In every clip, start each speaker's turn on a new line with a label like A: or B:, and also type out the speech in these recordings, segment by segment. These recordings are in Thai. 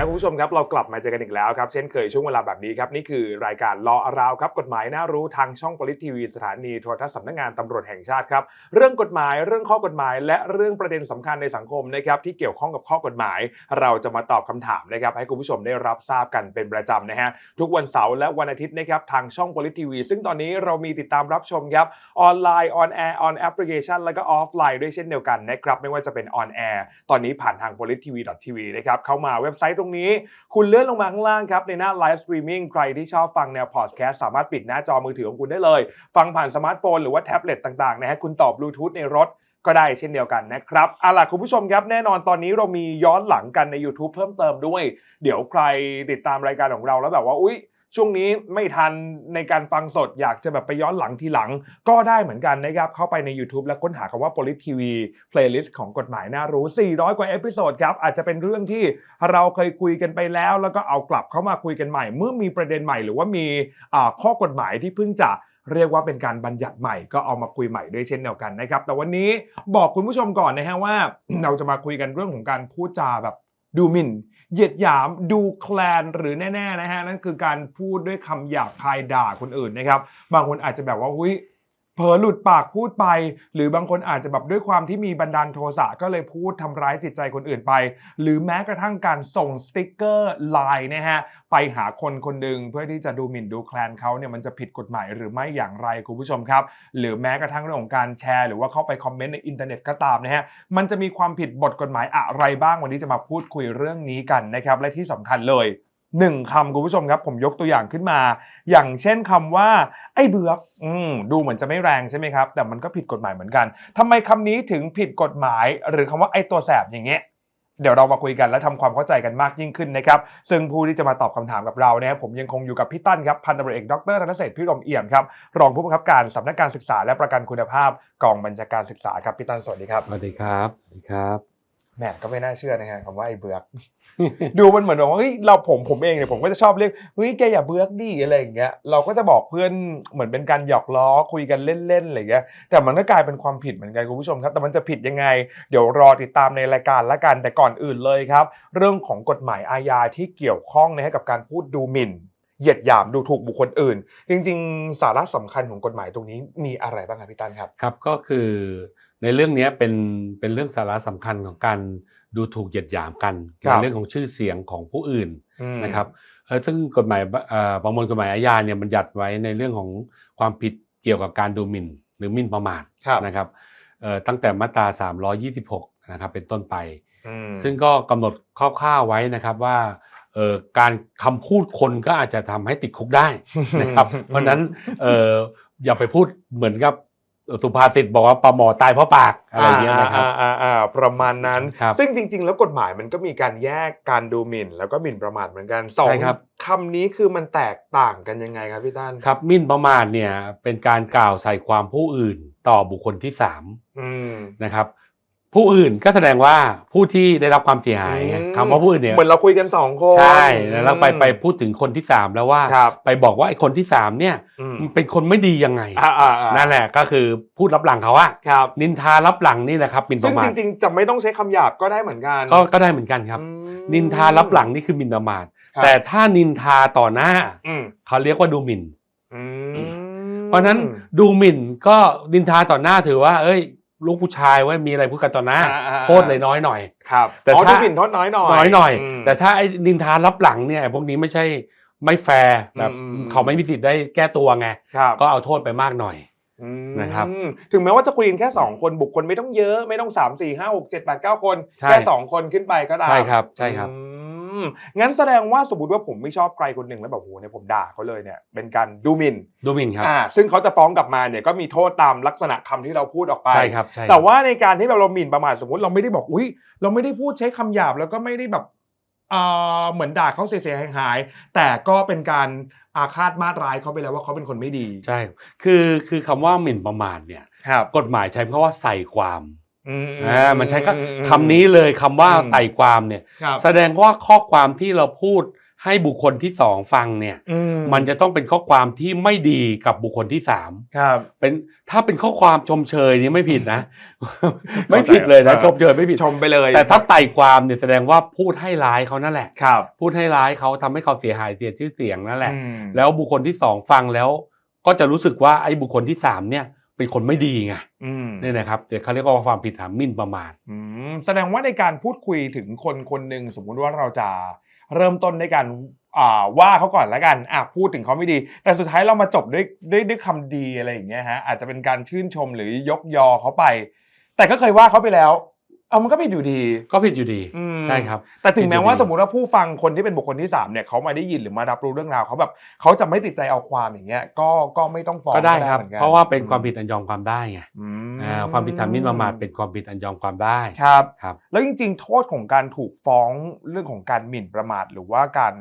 A: ครับคุณผู้ชมครับเรากลับมาเจอกันอีกแล้วครับเช่นเคยช่วงเวลาแบบนี้ครับนี่คือรายการรออาราวครับกฎหมายน่ารู้ทางช่องปลิทีวีสถานีโทรทัศน์สำนักงานตำรวจแห่งชาติครับเรื่องกฎหมายเรื่องข้อกฎหมาย และเรื่องประเด็นสำคัญในสังคมนะครับที่เกี่ยวข้องกับข้อกฎหมาย เราจะมาตอบคำถามนะครับให้คุณผู้ชมได้รับทราบกันเป็นประจำนะฮะทุกวันเสาร์และวันอาทิตย์นะครับทางช่องปลิทีวีซึ่งตอนนี้เรามีติดตามรับชมครับออนไลน์ออนแอร์ออนแอปพลิเคชันแล้วก็ออฟไลน์ด้วยเช่นเดียวกันนะครับไม่ว่าจะเป็นออนแอร์ตอนนี้ผ่านทาง p o l i t v TV นะครับเข้ามาเว็บไซต์ตรงนี้ คุณเลื่อนลงมาข้างล่างครับในหน้าไลฟ์สตรีมมิ่งใครที่ชอบฟังแนวพอดแคสต์สามารถปิดหน้าจอมือถือของคุณได้เลย ฟังผ่านสมาร์ทโฟนหรือว่าแท็บเล็ตต่างๆนะฮะคุณต่อบลูทูธในรถก็ได้เช่นเดียวกันนะครับเอาล่ะคุณผู้ชมครับแน่นอนตอนนี้เรามีย้อนหลังกันใน YouTube เพิ่มเติมด้วย เดี๋ยวใครติดตามรายการของเราแล้วแบบว่าอุ๊ย ช่วงนี้ไม่ทันในการฟังสดอยากจะแบบไปย้อนหลังทีหลัง ก็ได้เหมือนกันนะครับเข้าไปใน YouTube แล้วค้นหาคำว่า Polit TV Playlist ของกฎหมายน่ารู้ 400 กว่าเอพิโซดครับอาจจะเป็นเรื่องที่เราเคยคุยกันไปแล้ว แล้วก็เอากลับเข้ามาคุยกันใหม่ เมื่อมีประเด็นใหม่หรือว่ามีข้อกฎหมายที่เพิ่งจะเรียกว่าเป็นการบัญญัติใหม่ก็เอามาคุยใหม่ด้วยเช่นเดียวกันนะครับ แต่วันนี้บอกคุณผู้ชมก่อนนะฮะว่า เราจะมาคุยกันเรื่องของการพูดจาแบบ ดูหมิ่น เหยียดหยามดูแคลนหรือแน่ๆนะฮะนั่นคือการพูดด้วยคำหยาบคายด่าคนอื่นนะครับ บางคนอาจจะแบบว่าหุ้ย เผลอหลุดปากพูดไป หรือบางคนอาจจะแบบด้วยความที่มีบันดาลโทสะก็เลยพูดทำร้ายจิตใจคนอื่นไป หรือแม้กระทั่งการส่งสติกเกอร์ไลน์นะฮะไปหาคนคนหนึ่งเพื่อที่จะดูหมิ่นดูแคลนเขาเนี่ยมันจะผิดกฎหมายหรือไม่อย่างไรคุณผู้ชมครับ หรือแม้กระทั่งเรื่องของการแชร์ หรือว่าเข้าไปคอมเมนต์ในอินเทอร์เน็ตก็ตามนะฮะมันจะมีความผิดบทกฎหมายอะไรบ้างวันนี้จะมาพูดคุยเรื่องนี้กันนะครับและที่สำคัญเลย หนึ่งคำคุณผู้ชมครับ ผมยกตัวอย่างขึ้นมา อย่างเช่นคำว่า ไอ้เบือกอืมดูเหมือนจะไม่แรงใช่ไหมครับ แต่มันก็ผิดกฎหมายเหมือนกันทำไมคำนี้ถึงผิดกฎหมาย หรือคำว่าไอ้ตัวแสบอย่างเงี้ยเดี๋ยวเรามาคุยกันและทำความเข้าใจกันมากยิ่งขึ้นนะครับ ซึ่งผู้ที่จะมาตอบคำถามกับเราเนี่ยผมยังคงอยู่กับพี่ตั้นครับ พันตำรวจเอกดรธนเศรษฐ์พิรมเอี่ยมครับ รองผู้บังคับการสำนักการศึกษาและประกันคุณภาพกองบัญชาการศึกษาครับ พี่ตั้นสวัสดีครับ
B: สวัสดีครับ สวัสดีครับ
A: แหมก็ไม่น่าเชื่อนะฮะคำว่าไอ้เบือก ดูมันเหมือนแบบว่าเฮ้ยเราผมผมเองเนี่ยผมก็จะชอบเรียกเฮ้ยแกอย่าเบือกดิอะไรอย่างเงี้ยเราก็จะบอกเพื่อนเหมือนเป็นการหยอกล้อคุยกันเล่นๆอะไรอย่างเงี้ยแต่มันก็กลายเป็นความผิดเหมือนกันคุณผู้ชมครับ แต่มันจะผิดยังไง เดี๋ยวรอติดตามในรายการละกันแต่ก่อนอื่นเลยครับ เรื่องของกฎหมายอาญาที่เกี่ยวข้องนะฮะกับการพูดดูหมิ่นเหยียดหยามดูถูกบุคคลอื่น จริง ๆ สาระสำคัญของกฎหมายตรงนี้มีอะไรบ้างครับพี่ตันครับ
B: ครับก็คือ ในเรื่องเนี้ยเป็นเป็นเรื่องสาระสำคัญของการดูถูกเหยียดหยามกัน
A: ครับ
B: ในเรื่องของชื่อเสียงของผู้อื่น
A: อืม
B: นะครับเออซึ่งกฎหมายเอ่อประมวลกฎหมายอาญาเนี่ยมันหยัดไว้ในเรื่องของความผิดเกี่ยวกับการดูหมิ่น หรือหมิ่นประมาท
A: ครับ
B: นะครับเอ่อตั้งแต่มาตรา 326 นะครับเป็นต้นไป
A: อืม
B: ซึ่งก็กำหนดคร่าวๆไว้นะครับว่าเอ่อการคำพูดคนก็อาจจะทำให้ติดคุกได้นะครับ เพราะฉะนั้นเอ่ออย่าไปพูดเหมือนกับ สุภาษิตบอกว่าปลาหมอตายเพราะปากอะไรอย่างเงี้ยนะครับ
A: อ่าอ่าอ่าประมาณนั้น
B: ครับ
A: ซึ่งจริง ๆ แล้วกฎหมายมันก็มีการแยกการดูหมิ่น แล้วก็หมิ่นประมาทเหมือนกันสอง
B: ใช่ครับ
A: คำนี้คือมันแตกต่างกันยังไงครับพี่ตั้น
B: ครับหมิ่นประมาทเนี่ยเป็นการกล่าวใส่ความผู้อื่นต่อบุคคลที่สาม
A: อืม
B: นะครับ ผู้อื่นก็แสดงว่าผู้ที่ได้รับความเสียหายไง
A: อืม
B: คำว่าผู้อื่นเนี่ย
A: เหมือนเราคุยกันสองคน
B: ใช่แล้วไปไปพูดถึงคนที่สามแล้วว่า
A: ครับ
B: ไปบอกว่าไอ้คนที่สามเนี่ย
A: อืม
B: มันเป็นคนไม่ดียังไง
A: อ่าอ่าอ่า
B: นั่นแหละก็คือพูดรับหลังเขาอะ
A: ครับ
B: นินทารับหลังนี่แหละครับหมิ่นป
A: ซึ่ง
B: ระมา
A: จ
B: ท
A: ริงๆ จะไม่ต้องใช้คำหยาบก็ได้เหมือนกัน
B: ก็ก็ได้เหมือนกันครับ
A: อืม
B: นินทารับหลังนี่คือหมิ่นประมาท
A: ครับ
B: แต่ถ้านินทาต่อหน้า
A: อืม
B: เขาเรียกว่าดูหมิ่น
A: อืม
B: เพราะฉะนั้นดูหมิ่นก็นินทาต่อหน้าถือว่า เอ้ย ลูกผู้ชายไว้ยมีอะไรพูดกันต่อหน้า
A: อ่าอ่า
B: โทษเลยน้อยหน่อย
A: ครับ
B: แต่
A: อ๋อ
B: ถ้า
A: ดูหมิ่นโทษน้อยหน่อย
B: น้อยหน่อย
A: ม
B: แต่ถ้าไอ้นินทารับหลังเนี่ยพวกนี้ไม่ใช่ไม่แฟร์แบบ
A: อืม
B: เขาไม่มีสิทธิ์ได้แก้ตัวไง
A: ครับ
B: ก็เอาโทษไปมากหน่อย
A: อืม
B: นะครับ
A: ถึงแม้ว่าจะคุยกันแค่สองคนบุคคลไม่ต้องเยอะไม่ต้องสามสี่ห้าหกเจ็ดแปดเก้าคน
B: ใช่
A: แค่สองคนขึ้นไปก็ได้
B: ใช่ครับใช่ครับ
A: อื มงั้นแสดงว่าสมมติว่าผมไม่ชอบใครคนหนึ่งแล้วแบบโหเนี่ยผมด่าเขาเลยเนี่ยเป็นการดูหมิ่น
B: ดูหมิ่นครับ
A: อ่าซึ่งเขาจะฟ้องกลับมาเนี่ยก็มีโทษตามลักษณะคำที่เราพูดออกไป
B: ใช่ครับใช่ครับ
A: แต่ว่าในการที่แบบเราหมิ่นประมาทสมมติเราไม่ได้บอกอุ้ยเราไม่ได้พูดใช้คำหยาบแล้วก็ไม่ได้แบบเอ่อเหมือนด่าเขาเสียหายๆแต่ก็เป็นการอาฆาตมาตร้ายเขาไปแล้วว่าเขาเป็นคนไม่ดี
B: ใช่ คือคือคำว่าหมิ่นประมาทเนี่ย
A: ครับ
B: กฎหมายใช้คำว่าใส่ความ
A: อืม
B: อ่ามันใช้คำคำนี้เลยคำว่า
A: อืม
B: ใส่ความเนี่ย
A: ครับ
B: แสดงว่าข้อความที่เราพูดให้บุคคลที่สองฟังเนี่ย
A: อื
B: มันจะต้องเป็นข้อความที่ไม่ดีกับบุคคลที่สาม
A: ครับ
B: เป็นถ้าเป็นข้อความชมเชยนี่ไม่ผิดนะ ไม่ผิดเลยนะ
A: เออ
B: ชมเชยไม่ผิด
A: ชมไปเลย
B: แต่ถ้าไต่ความเนี่ยแสดงว่าพูดให้ร้ายเขานั่นแหละ
A: ครับ
B: พูดให้ร้ายเขาทำให้เขาเสียหายเสียชื่อเสียงนั่นแหละ
A: อืม
B: แล้วบุคคลที่สองฟังแล้ว ก็จะรู้สึกว่าไอ้บุคคลที่สามเนี่ย เป็นคนไม่ดีไง
A: อืม
B: เนี่ยนะครับเดี๋ยวเขาเรียกว่าความผิดฐานหมิ่นประมาท
A: อืมแสดงว่าในการพูดคุยถึงคนคนหนึ่งสมมุติว่าเราจะเริ่มต้นด้วยการอ่าว่าเขาก่อนแล้วกันอะพูดถึงเขาไม่ดี แต่สุดท้ายเรามาจบด้วยด้วยด้วยคำดีอะไรอย่างเงี้ยฮะอาจจะเป็นการชื่นชมหรือยกยอเขาไป แต่ก็เคยว่าเขาไปแล้ว เอามันก็ผิดอยู่ดี
B: ก็ผิดอยู่ดี
A: อืม
B: ใช่ครับ
A: แต่ถึงแม้ว่า
B: ผิดอยู่ดี
A: สมมติว่าผู้ฟังคนที่เป็นบุคคลที่สามเนี่ยเขามาได้ยินหรือมารับรู้เรื่องราวเขาแบบเขาจะไม่ติดใจเอาความอย่างเงี้ย ก็ก็ไม่ต้องฟ้อง
B: ก็ได้ครับ
A: หมือนกัน
B: เพราะว่าเป็นความผิดอันยอมความได้ไง
A: อืม
B: อ่าความผิดฐานหมิ่นประมาทเป็นความผิดอันยอมความได้
A: ครับ
B: ครับ
A: แล้วจริงๆ โทษของการถูกฟ้องเรื่องของการหมิ่นประมาท หรือว่าการ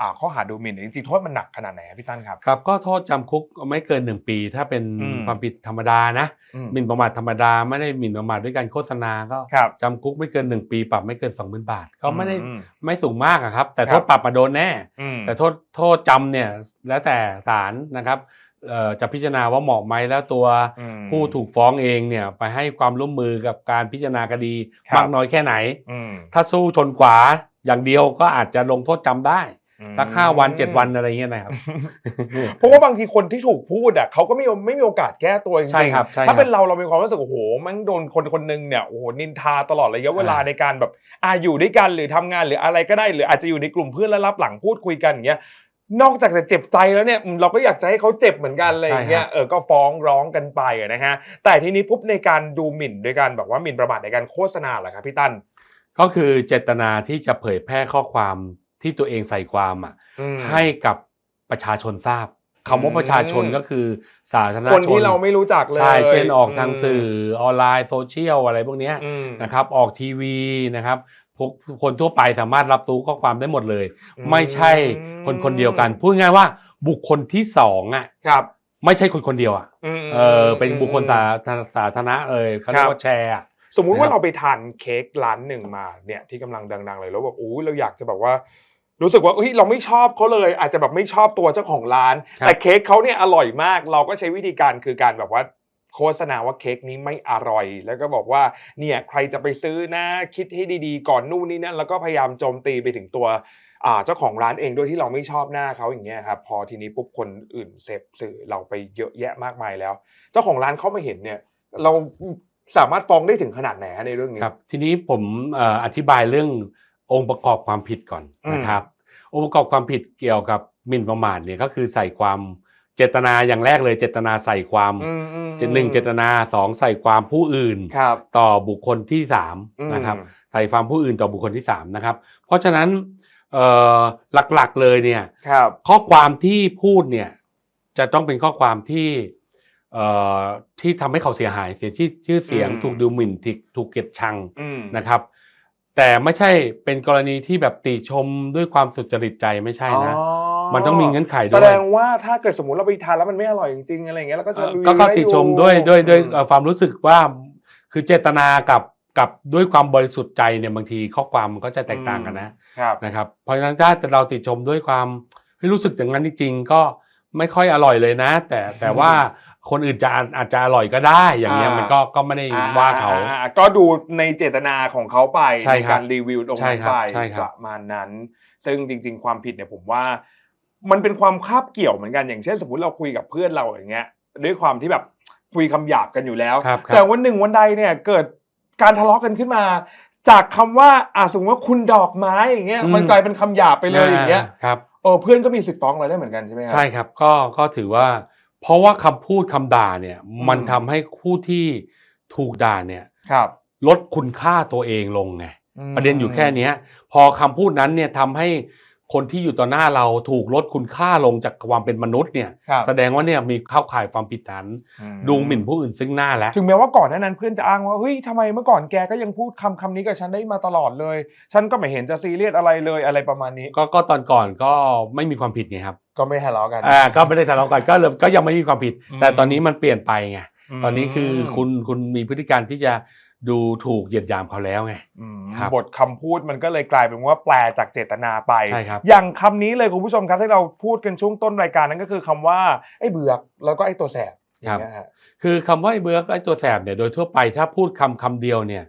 A: อ่าข้อหาดูหมิ่นเนี่ยจริงๆโทษมันหนักขนาดไหนครับพี่ตั้นครับ
B: ครับก็โทษจำคุกไม่เกินหนึ่งปี ถ้าเป็น
A: อืม
B: ความผิดธรรมดานะ
A: อืม
B: หมิ่นประมาทธรรมดาไม่ได้หมิ่นประมาทด้วยการโฆษณาก็
A: ครับ
B: จำคุกไม่เกินหนึ่งปีปรับไม่เกินสองหมื่นบาท ก็ไม่ได้
A: อืม
B: ไม่สูงมากอะครับ แต่
A: ครับ
B: โทษปรับมาโดนแน่
A: อืม
B: แต่โทษโทษจำเนี่ยแล้วแต่ศาลนะครับเอ่อจะพิจารณาว่าเหมาะไหมแล้วตัว
A: อืม
B: ผู้ถูกฟ้องเองเนี่ยไปให้ความร่วมมือกับการพิจารณาคดี
A: ครับ
B: มากน้อยแค่ไหน
A: อืม
B: ถ้าสู้ชนกว่าอย่างเดียวก็อาจจะลงโทษจำได้ สักห้าวันเจ็ดวันอะไรเงี้ยนะครับ
A: เพราะว่าบางทีคนที่ถูกพูดอะเขาก็ไม่ไม่มีโอกาสแก้ตัวจริงๆ
B: ใช่ครับใช่ครับ
A: ถ้าเป็นเราเรามีความรู้สึกโอ้โหมันโดนคนคนหนึงเนี่ยโอ้โหนินทาตลอดระยะเวลา
B: อ่า
A: ในการแบบอ่าอยู่ด้วยกันหรือทำงานหรืออะไรก็ได้หรืออาจจะอยู่ในกลุ่มเพื่อนแล้วรับหลังพูดคุยกันอย่างเงี้ยนอกจากจะเจ็บใจแล้วเนี่ยอืมเราก็อยากจะให้เขาเจ็บเหมือนกันอะไรอย่างเงี้ย
B: ใช่ครับ
A: เออก็ฟ้องร้องกันไปอะนะฮะแต่ทีนี้ปุ๊บในการดูหมิ่นโดยการแบบว่าหมิ่นประมาทในการโฆษณาเหรอครับพี่ตั้น
B: ก็คือเจตนาที่จะเผยแพร่ข้อความ ที่ตัวเองใส่ความอะ
A: อืม
B: ให้กับประชาชนทราบคำว่าประชาชน
A: อืม
B: ก็คือสาธารณชน
A: คนที่เราไม่รู้จักเลย
B: ใช่เช่นออกทาง
A: ม
B: สื่อออนไลน์โซเชียลอะไรพวกเนี้ย
A: อืม
B: นะครับ ออกทีวีนะครับพวกคนทั่วไปสามารถรับรู้ข้อความได้หมดเลย
A: อืม
B: ไม่ใช่คนคนเดียวกัน พูดง่ายๆว่าบุคคลที่สองอะ
A: ครับ
B: ไม่ใช่คนคนเดียวอะ
A: ม
B: เออเป็นบุคคลสาธารสาธารณะเลยเขาเรียกว่าแชร์อะ
A: สมมุติว่า
B: นะครับ
A: เราไปทานเค้กร้านหนึ่งมาเนี่ยที่กำลังดัง ๆ เลยแล้วแบบอู้เราอยากจะแบบว่า รู้สึกว่าเฮ้ยเราไม่ชอบเขาเลย อาจจะแบบไม่ชอบตัวเจ้าของร้าน
B: ครับ
A: แต่เค้กเขาเนี่ยอร่อยมาก เราก็ใช้วิธีการคือการแบบว่าโฆษณาว่าเค้กนี้ไม่อร่อย แล้วก็บอกว่าเนี่ยใครจะไปซื้อนะคิดให้ดีๆ ก่อนนู่นนี่นั่นแล้วก็พยายามโจมตีไปถึงตัวอ่าเจ้าของร้านเองด้วยที่เราไม่ชอบหน้าเขาอย่างเงี้ยครับพอทีนี้ปุ๊บคนอื่นเสพสื่อเราไปเยอะแยะมากมายแล้ว เจ้าของร้านเขามาเห็นเนี่ยเราสามารถฟ้องได้ถึงขนาดไหนฮะในเรื่องนี้
B: ครับทีนี้ผมเอ่ออธิบายเรื่อง องค์ประกอบความผิดก่อน
A: อืม
B: นะครับ องค์ประกอบความผิดเกี่ยวกับหมิ่นประมาทเนี่ยก็คือใส่ความเจตนาอย่างแรกเลยเจตนาใส่ความ
A: อืมอืม
B: หนึ่งเจตนาสองใส่ความผู้อื่น
A: ครับ
B: ต่อบุคคลที่สาม
A: อืม
B: นะครับใส่ความผู้อื่นต่อบุคคลที่สามนะครับ เพราะฉะนั้นเอ่อหลักๆเลยเนี่ย
A: ครับ
B: ข้อความที่พูดเนี่ยจะต้องเป็นข้อความที่เอ่อที่ทำให้เขาเสียหายเสียชื่อชื่อเสียง
A: อืม
B: ถูกดูหมิ่นถูกถูกเกลียดชัง
A: อืม
B: นะครับ แต่ไม่ใช่เป็นกรณีที่แบบติชมด้วยความสุจริตใจไม่ใช่นะ
A: อ๋อ
B: มันต้องมีเงื่อนไข
A: แส
B: ด้ว
A: ด
B: ย
A: งว่าถ้าเกิดสมมติเราไปทานแล้วมันไม่อร่อยจริงๆอะไรอย่างเงี้ยแล้วก็จะ
B: เอ่อ
A: รีวิว
B: ก็ก็
A: ให้
B: ติ
A: ดู
B: ชมด้วยด้วยด้วย
A: อืม
B: เอ่อความรู้สึกว่าคือเจตนากับกับด้วยความบริสุทธิ์ใจเนี่ยบางทีข้อความมันก็จะแตกต่างกันนะ
A: ครับ
B: นะครับเพราะฉะนั้นถ้าเราติชมด้วยความเฮ้ยรู้สึกอย่างนั้นจริงๆก็ไม่ค่อยอร่อยเลยนะ แต่แต่ว่า คนอื่นจะอาจจะอร่อยก็ได้อย่างเงี้ย
A: อ่ามั
B: มันก็ก็ไม่ได้ว่าเขา
A: อ่อ่อ่ก็ดูในเจตนาของเขาไป
B: ใช่ครับ
A: การรีวิวตรง
B: ใช่
A: นั้น
B: ครับ
A: ไป
B: ใช่ครับ
A: ประมาณนั้น ซึ่งจริง ๆ ความผิดเนี่ยผมว่า มันเป็นความคาบเกี่ยวเหมือนกันอย่างเช่น สมมติเราคุยกับเพื่อนเราอย่างเงี้ย ด้วยความที่แบบคุยคำหยาบกันอยู่แล้ว
B: ครับครับ
A: แต่วันหนึ่งวันใดเนี่ยเกิดการทะเลาะกันขึ้นมา จากคำว่าอ่าสมมติว่าคุณดอกไม้อย่างเงี้ย
B: อืม
A: มันกลายเป็นคำหยาบไปเลยอย่างเงี้ย
B: ครับ
A: เออเพื่อนก็มีสิทธิ์ฟ้องเราได้เหมือนกันใช่ไหมครั
B: ใช่ครับ ก็ก็ถือว่า เพราะว่าคำพูดคำด่าเนี่ยมัน
A: อืม
B: ทำให้ผู้ที่ถูกด่าเนี่ย
A: ครับ
B: ลดคุณค่าตัวเองลงไง
A: อืม
B: ประเด็นอยู่แค่เนี้ยพอคำพูดนั้นเนี่ยทำให้คนที่อยู่ต่อหน้าเราถูกลดคุณค่าลงจากความเป็นมนุษย์เนี่ย
A: ครับ
B: แสดงว่าเนี่ยมีเข้าข่ายความผิดฐาน
A: อื
B: ดูหมิ่นผู้อื่นซึ่งหน้าแล้ว
A: ถึงแม้ว่าก่อนหน้านั้นเพื่อนจะอ้างว่าเฮ้ยทำไมเมื่อก่อนแกก็ยังพูดคำคำนี้กับฉันได้มาตลอดเลย ฉันก็ไม่เห็นจะซีเรียสอะไรเลยอะไรประมาณนี้
B: ก็ก็ตอนก่อนก็ไม่มีความผิดไงครับ
A: ก็ไม่ทะเลาะกัน
B: อ่าก็ไม่ได้ทะเลาะกันก็เลยก็ยังไม่มีความผิด
A: อืม
B: แต่ตอนนี้มันเปลี่ยนไปไง
A: ม
B: ตอนนี้คือคุณคุณมีพฤติการที่จะดูถูกเหยียดหยามเขาแล้วไง
A: อืม
B: ครับ
A: บทคำพูดมันก็เลยกลายเป็นว่าแปลจากเจตนาไป
B: ใช่ครับ
A: อย่างคำนี้เลยคุณผู้ชมครับที่เราพูดกันช่วงต้นรายการนั่นก็คือคำว่าไอ้เบือกแล้วก็ไอ้ตัวแสบอย่างเงี้ยฮะ
B: คือคำว่าไอ้เบิร์กไอ้ตัวแสบเนี่ยโดยทั่วไปถ้าพูดคำคำเดียวเนี่ย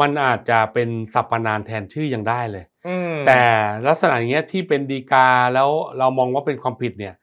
B: มันอาจจะเป็นสรรพนามแทนชื่อยังได้เลย
A: อืม
B: แต่ลักษณะอย่างเงี้ยที่เป็นดีกาแล้วเรามองว่าเป็นความผิดเนี่ย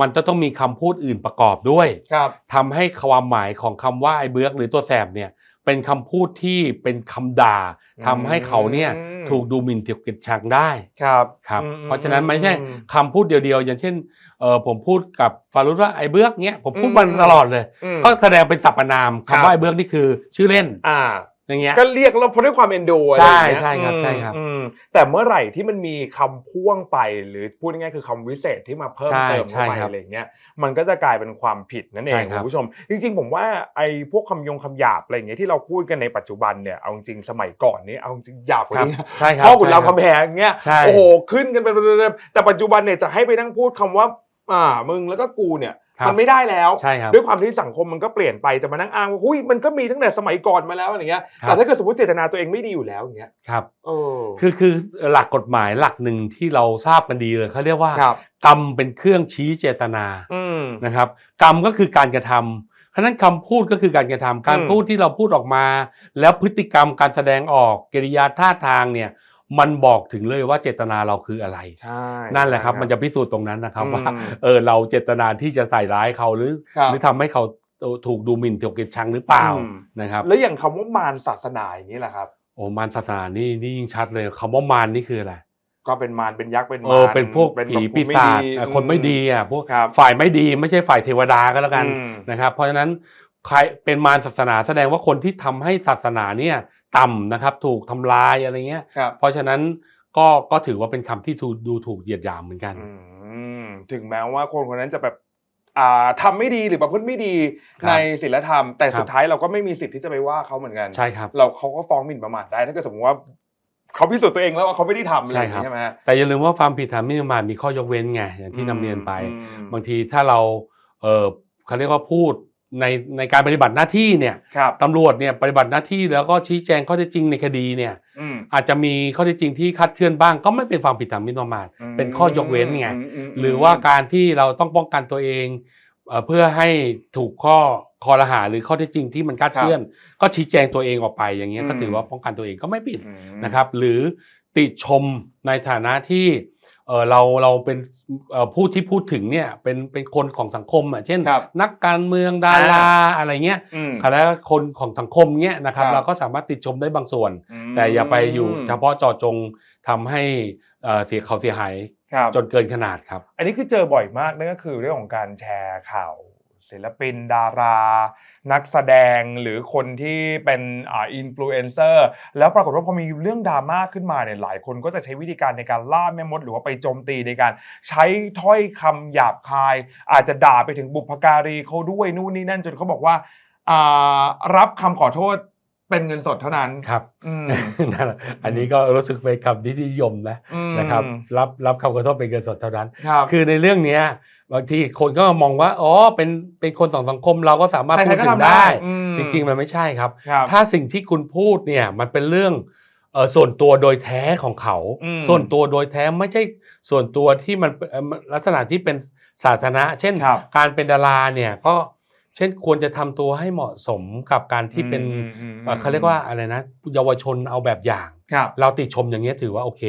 B: มันจะต้องมีคำพูดอื่นประกอบด้วย
A: ครับ
B: ทำให้ความหมายของคำว่าไอ้เบิร์กหรือตัวแสบเนี่ย เป็นคำพูดที่เป็นคำด่าทำให้เขาเนี่ย
A: อืม
B: ถูกดูหมิ่นเกียดเกลียดชังได้
A: ครับ
B: ครับ
A: อืม
B: เพราะฉะนั้นไม่ใช่
A: อืม
B: คำพูดเดียวๆ อย่างเช่นเออผมพูดกับฟารุสว่าไอ้เบิร์กเนี้ยผมพูด
A: อืม
B: มันตลอดเลย
A: อืม
B: ก็แสดงเป็นสรรพนาม
A: ครับ
B: คำว่าไอ้เบิร์กนี่คือ ชื่อเล่น
A: อ่า
B: อย่างเงี้ย
A: ก็เรียกเราเพราะด้วยความเอ็นดูอะไร
B: ใช่
A: อย่างเงี้ย
B: ใช่ครับ
A: อืม
B: ใช่ครับ
A: อืมแต่เมื่อไหร่ที่มันมีคำพ่วงไปหรือพูดง่ายๆคือคำวิเศษที่มาเพิ่ม
B: ใช่
A: เติม
B: ใช่
A: เข้าไป
B: ครับ
A: อะไรอย่างเงี้ยมันก็จะกลายเป็นความผิดนั่นเอ
B: ใช่
A: ง
B: ครับ
A: คุณผู้ชม จริง ๆ ผมว่าไอ้พวกคำยงคำหยาบอะไรอย่างเงี้ยที่เราพูดกันในปัจจุบันเนี่ยเอาจริงๆสมัยก่อนนี้เอาจริงหยาบกว่า
B: ครับ
A: นี้
B: ใช่ครับ
A: พ่อขุนราม
B: ใช่รับ
A: คำแหงเงี้ย
B: ใช่
A: โอ้โหขึ้นกันเป็นแต่ปัจจุบันเนี่ยจะให้ไปนั่งพูดคำว่า อ่ามึงแล้วก็กูเนี่ย
B: ครับ
A: มันไม่ได้แล้ว
B: ใช่ครับ
A: ด้วยความที่สังคมมันก็เปลี่ยนไปจะมานั่งอ้างว่าหุ้ยมันก็มีตั้งแต่สมัยก่อนมาแล้วอะไรเงี้ย
B: ครับ
A: แต่ถ้าเกิดสมมติเจตนาตัวเองไม่ดีอยู่แล้วอย่างเงี้ย
B: ครับ
A: เออ
B: คือคือหลักกฎหมายหลักหนึ่งที่เราทราบกันดีเลยเขาเรียกว่า
A: ครับ
B: กรรมเป็นเครื่องชี้เจตนา
A: อืม
B: นะครับ กรรมก็คือการกระทำฉะนั้นคำพูดก็คือการกระทำการ
A: อืม
B: พูดที่เราพูดออกมา แล้วพฤติกรรมการแสดงออกกิริยาท่าทางเนี่ย มันบอกถึงเลยว่าเจตนาเราคืออะไร
A: ใช่
B: นั่นแหละครับ มันจะพิสูจน์ตรงนั้นนะครับ
A: อืม
B: ว่าเออเราเจตนาที่จะใส่ร้ายเขาหรือ
A: ครับ
B: หรือทำให้เขาถูกดูหมิ่นถูกเกลียดชังหรือเปล่า
A: อืม
B: นะครับ
A: แล้วอย่างคำว่ามารศาสนาอย่างนี้แหละครับ
B: โอ้มารศาสนานี่นี่ยิ่งชัดเลยคำว่ามารนี่คืออะไร
A: ก็เป็นมารเป็นยักษ์เป็น
B: เอ
A: มาร
B: อเป็นพวก
A: เป็น
B: ผี
A: แบบ
B: ปีศาจ
A: ไม่ดี
B: อะคนไม่ดีอะพวก
A: ครับ
B: ฝ่ายไม่ดีไม่ใช่ฝ่ายเทวดาก็แล้วกัน
A: อืม
B: นะครับ เพราะฉะนั้นใครเป็นมารศาสนาแสดงว่าคนที่ทำให้ศาสนาเนี่ย ต่ำนะครับ ถูกทำลายอะไรเงี้ย
A: ครับ
B: เพราะฉะนั้นก็ก็ถือว่าเป็นคำที่ถูกดูถูกเหยียดหยามเหมือนกัน
A: อืมถึงแม้ว่าคนคนนั้นจะแบบอ่าทำไม่ดีหรือประพฤติไม่ดี
B: ครับ
A: ในศีลธรรม แต่
B: ครับ
A: สุดท้ายเราก็ไม่มีสิทธิ์ที่จะไปว่าเขาเหมือนกัน
B: ใช่ครับ
A: เราเขาก็ฟ้องหมิ่นประมาทได้ ถ้าเกิดสมมติว่าเขาพิสูจน์ตัวเองแล้วว่าเขาไม่ได้ทำอะไรอย่างนี้
B: ใช่ครับ
A: ใช่ไหมฮะ
B: แต่อย่าลืมว่าความผิดฐานหมินประมาทมีข้อยกเว้นไงอย่างที่นำเรียนไป
A: อืม
B: บางทีถ้าเราเออเขาเรียกว่าพูด ในในการปฏิบัติหน้าที่เนี่ย
A: ครับ
B: ตำรวจเนี่ยปฏิบัติหน้าที่แล้วก็ชี้แจงข้อเท็จจริงในคดีเนี่ย
A: อืม
B: อาจจะมีข้อเท็จจริงที่คลาดเคลื่อนบ้าง ก็ไม่เป็นความผิดฐานหมินประมาทเป็นข้อยกเว้นไง
A: มมม
B: หรือว่าการที่เราต้องป้องกันตัวเองเอ่อเพื่อให้ถูกข้อคอรหาหรือข้อเท็จจริงที่มันคลาดเคลื่อน ก็ชี้แจงตัวเองออกไปอย่างเงี้ยก็ถือว่าป้องกันตัวเองก็ไม่ผิด
A: อืม
B: นะครับ หรือติชมในฐานะที่ เออเราเราเป็นเอ่อผู้ที่พูดถึงเนี่ยเป็นเป็นคนของสังคมอะเช่น
A: ครับ
B: นักการเมืองดาราอะไรเงี้ย
A: อืม
B: แล้วคนของสังคมเงี้ยนะครับ
A: ครับ
B: เราก็สามารถติชมได้บางส่วน
A: อืม
B: แต่อย่าไปอยู่เฉพาะเจาะจงทำให้เอ่อเสียเขาเสียหาย
A: ครับ
B: จนเกินขนาดครับ
A: อันนี้คือเจอบ่อยมากนั่นก็คือเรื่องของการแชร์ข่าวศิลปินดารา นักแสดงหรือคนที่เป็นอ่าอินฟลูเอนเซอร์แล้วปรากฏว่าพอมีเรื่องดราม่าขึ้นมาเนี่ยหลายคนก็จะใช้วิธีการในการล่าแม่มด หรือว่าไปโจมตีในการใช้ถ้อยคำหยาบคาย อาจจะด่าไปถึงบุพการีเขาด้วยนู่นนี่นั่นจนเขาบอกว่าอ่ารับคำขอโทษเป็นเงินสดเท่านั้น
B: ครับ
A: อืม
B: นั่นแหละอันนี้ก็รู้สึกเป็นคำที่นิยมนะ
A: อืม
B: นะครับ รับรับคำขอโทษเป็นเงินสดเท่านั้น
A: ครับ
B: คือในเรื่องเนี้ย บางทีคนก็มองว่าอ๋อเป็นเป็นคนของสังคมเราก็สามารถ
A: ใครๆ
B: พูด
A: ก็
B: ถึง
A: ทำได้
B: ได้
A: อืม
B: จริงๆมันไม่ใช่ครับ
A: ครับ
B: ถ้าสิ่งที่คุณพูดเนี่ยมันเป็นเรื่องเอ่อส่วนตัวโดยแท้ของเขา
A: อืม
B: ส่วนตัวโดยแท้ไม่ใช่ส่วนตัวที่มันเอ่อลักษณะที่เป็นสาธารณะ เช่น
A: ครับ
B: การเป็นดาราเนี่ยก็เช่นควรจะทำตัวให้เหมาะสมกับการที่เป็น
A: อืมอืมอืม
B: เอ่อเขาเรียกว่าอะไรนะเยาวชนเอาแบบอย่าง
A: ครับ
B: เราติชมอย่างเงี้ยถือว่าโอเค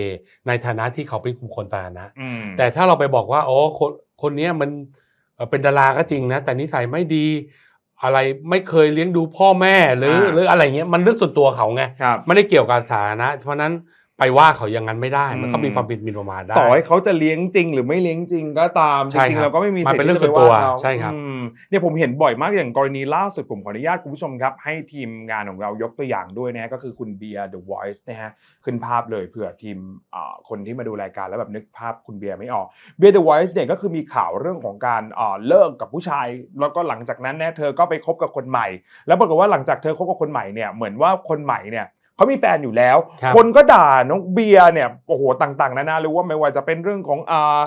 B: ในฐานะที่เขาเป็นกลุ่มคนสาธารณะ
A: อืม
B: แต่ถ้าเราไปบอกว่าโอ้ คนคนเนี้ยมันเอ่อเป็นดาราก็จริงนะ แต่นิสัยไม่ดีอะไรไม่เคยเลี้ยงดูพ่อแม่หรือ
A: อ่า
B: หรืออะไรเงี้ยมันเรื่องส่วนตัวเขาไง
A: ครับ
B: ไม่ได้เกี่ยวกับสาธารณะเพราะฉะนั้น ไปว่าเขาอย่างนั้นไม่ได้ มันก็
A: อืม
B: มีความผิดหมิ่นประมาทได้
A: ต่อให้เขาจะเลี้ยงจริงหรือไม่เลี้ยงจริงก็ตามจ
B: ใช่
A: ริง
B: ครับ
A: ๆเราก็ไม่มี
B: มัน
A: สิท
B: เป็น
A: ธิ์
B: เรื่อง
A: ที่จะไป
B: ส่วนตัว
A: ว่าเขา
B: ใช่ครับ
A: อืมเนี่ยผมเห็นบ่อยมากอย่างกรณีล่าสุดผมขออนุญาตคุณผู้ชมครับ ให้ทีมงานของเรายกตัวอย่างด้วยนะฮะก็คือคุณเบียร์ The Voice นะฮะขึ้นภาพเลยเผื่อทีมอ่าคนที่มาดูรายการแล้วแบบนึกภาพคุณเบียร์ไม่ออกเบียร์ The Voice เนี่ยก็คือมีข่าวเรื่องของการอ่าเลิกกับผู้ชาย แล้วก็หลังจากนั้นเนี่ยเธอก็ไปคบกับคนใหม่ แล้วปรากฏว่าหลังจากเธอคบกับคนใหม่เนี่ยเหมือนว่าคนใหม่เนี่ย เขามีแฟนอยู่แล้ว
B: ครับ
A: คนก็ด่าน้องเบียร์เนี่ยโอ้โหต่าง ๆนานาหรือว่าไม่ว่าจะเป็นเรื่องของอ่า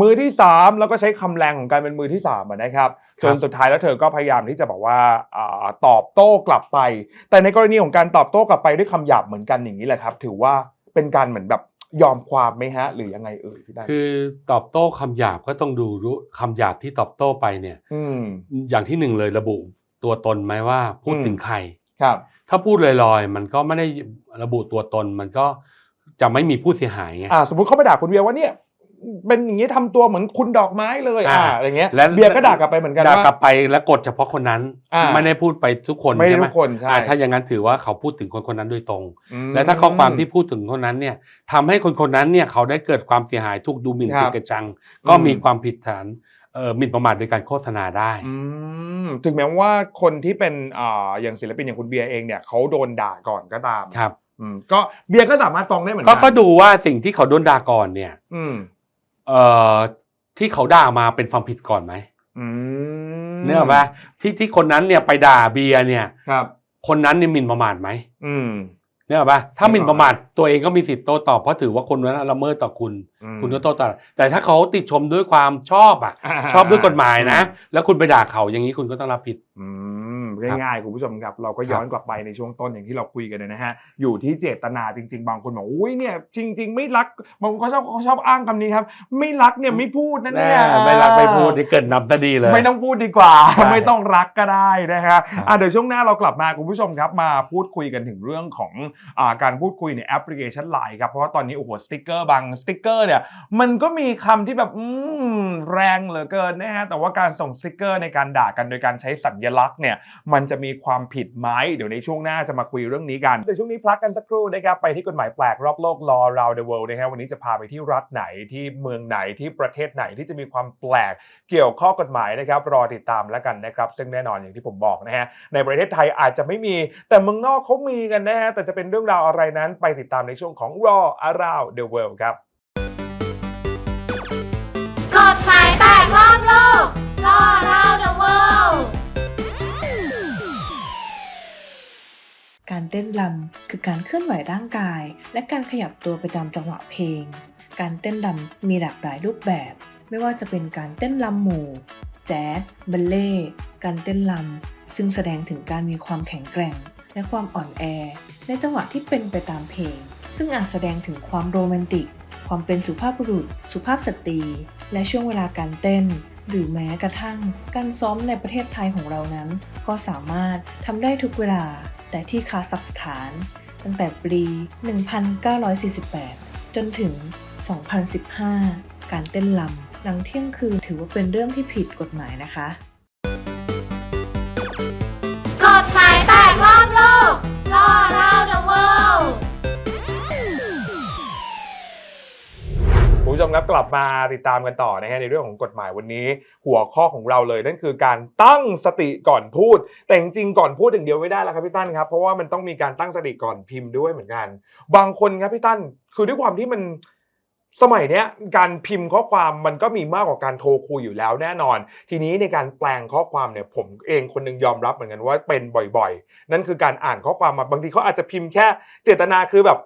A: มือที่สามแล้วก็ใช้คำแรงของการเป็นมือที่สามอะนะครับจนสุดท้ายแล้วเธอก็พยายามที่จะบอกว่าอ่าตอบโต้กลับไป แต่ในกรณีของการตอบโต้กลับไปด้วยคำหยาบเหมือนกันอย่างนี้แหละครับ ถือว่าเป็นการเหมือนแบบยอมความไหมฮะ หรือยังไงเอ่ยพี่ได้
B: คือตอบโต้คำหยาบก็ต้องดูรู้คำหยาบที่ตอบโต้ไปเนี่ย
A: อืม
B: อย่างที่หนึ่งเลยระบุตัวตนไหมว่าพูด
A: อืม
B: ถึงใคร
A: ครับ
B: ถ้าพูดลอยๆ มันก็ไม่ได้ระบุตัวตน มันก็จะไม่มีผู้เสียหายไง
A: อ่าสมมติเขาไปด่าคุณเบียร์ว่าเนี่ยเป็นอย่างนี้ทำตัวเหมือนคุณดอกไม้เลยอ่า
B: อ่า
A: อย่างเงี้ย
B: และ
A: เบียร์ก็ด่ากลับไปเหมือนกัน
B: ด่า
A: ว่าก
B: ลับไปแล้วกดเฉพาะคนนั้น
A: อ่า
B: ไม่ได้พูดไปทุกคน
A: ไม่ได้
B: ใช่ไหม
A: ทุกคนใช่
B: อ่าถ้าอย่างนั้นถือว่าเขาพูดถึงคนคนนั้นโดยตรง
A: อืม
B: และถ้าข้อความที่พูดถึงคนนั้นเนี่ยทำให้คนคนนั้นเนี่ยเขาได้เกิดความเสียหายถูกดูหมิ่น
A: ครับ
B: ถูกกระจัง ก็
A: อืม
B: มีความผิดฐานเอ่อ หมิ่นประมาทโดยการโฆษณาได้
A: อืมถึงแม้ว่าคนที่เป็นอ่าอย่างศิลปินอย่างคุณเบียร์เองเนี่ยเขาโดนด่าก่อนก็ตาม
B: ครับ
A: อืมก็เบียร์ก็สามารถฟ้องได้เหมือน
B: ก็
A: กั
B: ก็ดูว่าสิ่งที่เขาโดนด่าก่อนเนี่ย
A: อืม
B: เอ่อที่เขาด่ามาเป็นความผิดก่อนไหม
A: อืม
B: เนี่ยป่ะที่ที่คนนั้นเนี่ยไปด่าเบียร์เนี่ย
A: ครับ
B: คนนั้นเนี่ยหมิ่นประมาทไหม
A: อืม
B: เนี่ยป่ะถ้าหมิ่น
A: ไม่
B: ประมาทตัวเองก็มีสิทธิ์โต้ตอบเพราะถือว่าคนนั้นละเมิดต่อคุณ
A: อืม
B: คุณก็โต้ตอบแต่ถ้าเขาติดชมด้วยความชอบอะ
A: อ่า
B: ชอบด้วยกฎหมายนะ แล้วคุณไปด่าเขาอย่างนี้คุณก็ต้องรับผิด
A: อืม ง่ายๆคุณผู้ชมครับ เราก็ย้อนกลับไปในช่วงต้นอย่างที่เราคุยกันเลยนะฮะอยู่ที่เจตนาจริง ๆ บางคนบอกอุ้ยเนี่ยจริง ๆ ไม่รักบางคนเขาชอบเขาชอบอ้างคำนี้ครับ ไม่รักเนี่ยไม่พูดนะ
B: แน่
A: เนี่ย
B: ไม่รักไม่พูดนี่เกิดนำซะดีเลย
A: ไม่ต้องพูดดีกว่า
B: ใช่
A: ไม่ต้องรักก็ได้นะฮะ
B: ครับ
A: อะเดี๋ยวช่วงหน้าเรากลับมาคุณผู้ชมครับ มาพูดคุยกันถึงเรื่องของอ่าการพูดคุยในแอปพลิเคชันไลน์ครับเพราะว่าตอนนี้โอ้โหสติกเกอร์บางสติกเกอร์เนี่ยมันก็มีคำที่แบบอืมแรงเหลือเกินนะฮะแต่ว่าการส่งสติกเกอร์ในการด่ากันโดยการใช้สัญลักษณ์เนี่ยมันจะมีความผิดไหมเดี๋ยวในช่วงหน้าจะมาคุยเรื่องนี้กันแต่ช่วงนี้พักกันสักครู่นะครับไปที่กฎหมายแปลกรอบโลก law around the world นะฮะวันนี้จะพาไปที่รัฐไหนที่เมืองไหนที่ประเทศไหนที่จะมีความแปลกเกี่ยวข้อกฎหมายนะครับรอติดตามแล้วกันนะครับ ซึ่งแน่นอนอย่างที่ผมบอกนะฮะในประเทศไทยอาจจะไม่มี แต่เมืองนอกเขามีกันนะฮะแต่จะเป็นเรื่องราวอะไรนั้นไปติดตามในช่วงของ Raw Around the World ครับ
C: กฎหมายแตกรอบโลก
D: การเต้นรำคือการเคลื่อนไหวร่างกาย และการขยับตัวไปตามจังหวะเพลง การเต้นรำมีหลากหลายรูปแบบ ไม่ว่าจะเป็นการเต้นรำหมู่ แจ๊สบัลเล่การเต้นรำซึ่งแสดงถึงการมีความแข็งแกร่ง และความอ่อนแอ ในจังหวะที่เป็นไปตามเพลง ซึ่งอาจแสดงถึงความโรแมนติก ความเป็นสุภาพบุรุษ สุภาพสตรี และช่วงเวลาการเต้นหรือแม้กระทั่ง การซ้อมในประเทศไทยของเรานั้น ก็สามารถทำได้ทุกเวลา แต่ที่คาซัคสถาน ตั้งแต่ปี 1948 จนถึง 2015 การเต้นลำหลังเที่ยงคืนถือว่าเป็นเรื่องที่ผิดกฎหมายนะคะ
C: กฎหมาย
A: ผู้ชมครับกลับมาติดตามกันต่อนะฮะในเรื่องของกฎหมายวันนี้ หัวข้อของเราเลยนั่นคือการตั้งสติก่อนพูด แต่จริงๆก่อนพูดอย่างเดียวไม่ได้แล้วครับพี่ตั้นครับเพราะว่ามันต้องมีการตั้งสติก่อนพิมพ์ด้วยเหมือนกัน บางคนครับพี่ตั้นคือด้วยความที่มันสมัยเนี้ยการพิมพ์ข้อความมันก็มีมากกว่าการโทรคุยอยู่แล้วแน่นอน ทีนี้ในการแปลงข้อความเนี่ยผมเองคนหนึงยอมรับเหมือนกันว่าเป็นบ่อยๆ นั่นคือการอ่านข้อความมาบางทีเขาอาจจะพิมพ์แค่เจตนาคือแบบ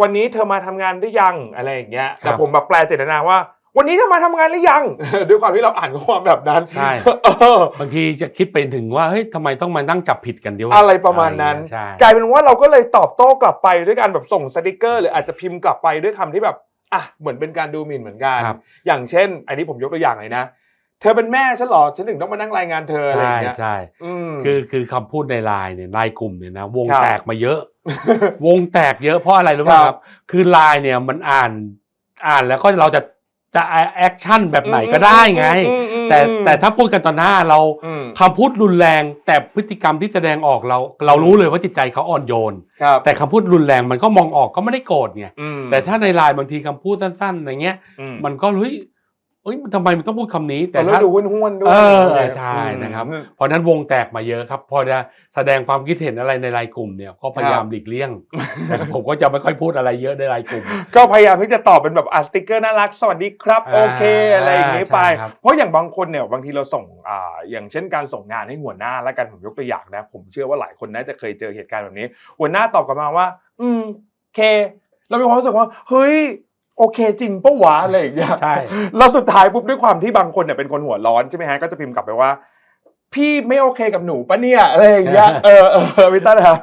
A: วันนี้เธอมาทำงานหรือยังอะไรอย่างเงี้ยแต่ผมแบบแปลเจตนาว่า วันนี้เธอมาทำงานหรือยัง ด้วยความที่เราอ่านข้อความแบบนั้น
B: ใช่
A: เออบา
B: งทีจะคิดไปถึงว่าเฮ้ยทำไมต้องมานั่งจับผิดกันด้วย
A: อะไรประมาณนั้น
B: ใช่
A: กลายเป็นว่าเราก็เลยตอบโต้กลับไปด้วยการแบบส่งสติกเกอร์ หรืออาจจะพิมพ์กลับไปด้วยคำที่แบบอะเหมือนเป็นการดูหมิ่นเหมือนกัน
B: ครับ
A: อย่างเช่น อันนี้ผมยกตัวอย่างเลยนะเธอเป็นแม่ฉันเหรอฉันถึงต้องมานั่งรายงานเธออะไรอ
B: ใช่
A: ย่างเงี้ย
B: ใช่
A: อืม
B: คือคือคำพูดในไลน์เนี่ยไลน์กลุ่มเนี่ยนะวง
A: ครับ
B: แตกมาเยอะ วงแตกเยอะเพราะอะไรรู้ไหม
A: ครับ
B: ครับ คือไลน์เนี่ยมันอ่านอ่านแล้วก็เราจะจะแอคชั่นแบบไหนก็ได้ไง
A: อืมอืม
B: แต่
A: อืม
B: แต่ถ้าพูดกันต่อหน้าเรา
A: อืม
B: คำพูดรุนแรง แต่พฤติกรรมที่แสดงออกเรา เรารู้เลยว่าจิตใจเขาอ่อนโยน
A: ครับ
B: แต่คำพูดรุนแรงมันก็มองออกก็ไม่ได้โกรธไง
A: อืม
B: แต่ถ้าในไลน์บางทีคำพูดสั้นๆอย่างเงี้ย
A: อืม
B: มันก็เฮ้ย เอ้ยทำไมมันต้องพูดคำนี้ แต่
A: แต่เรา
B: ถ้า
A: ดูห้วนๆด้วย
B: เออใช่นะครับ
A: อืม
B: เพราะฉะนั้นวงแตกมาเยอะครับ พอจะแสดงความคิดเห็นอะไรในไลน์กลุ่มเนี่ยก็พยายามหลีกเลี่ยงนะครับผมก็จะไม่ค่อยพูดอะไรเยอะในไลน์กลุ่ม
A: ก็พยายามที่จะตอบเป็นแบบอะสติกเกอร์น่ารัก สวัสดีครับ
B: อ่า
A: โอเค อะไรอย่างนี้ไป
B: ใช่ครับ
A: เพราะอย่างบางคนเนี่ยบางทีเราส่งอ่าอย่างเช่นการส่งงานให้หัวหน้าแล้วกันผมยกตัวอย่างนะ ผมเชื่อว่าหลายคนน่าจะเคยเจอเหตุการณ์แบบนี้ หัวหน้าตอบกลับมาว่า อืมเค เรามีความรู้สึกว่า เฮ้ย โอเคจริงปะวะอะไรอย่างเงี้ย
B: ใช่
A: แล้วสุดท้ายปุ๊บด้วยความที่บางคนเนี่ยเป็นคนหัวร้อนใช่ไหมฮะก็จะพิมพ์กลับไปว่า พี่ไม่โอเคกับหนูปะเนี่ยอะไรอย่างเงี้ยเออเออพี่ตั้นครับ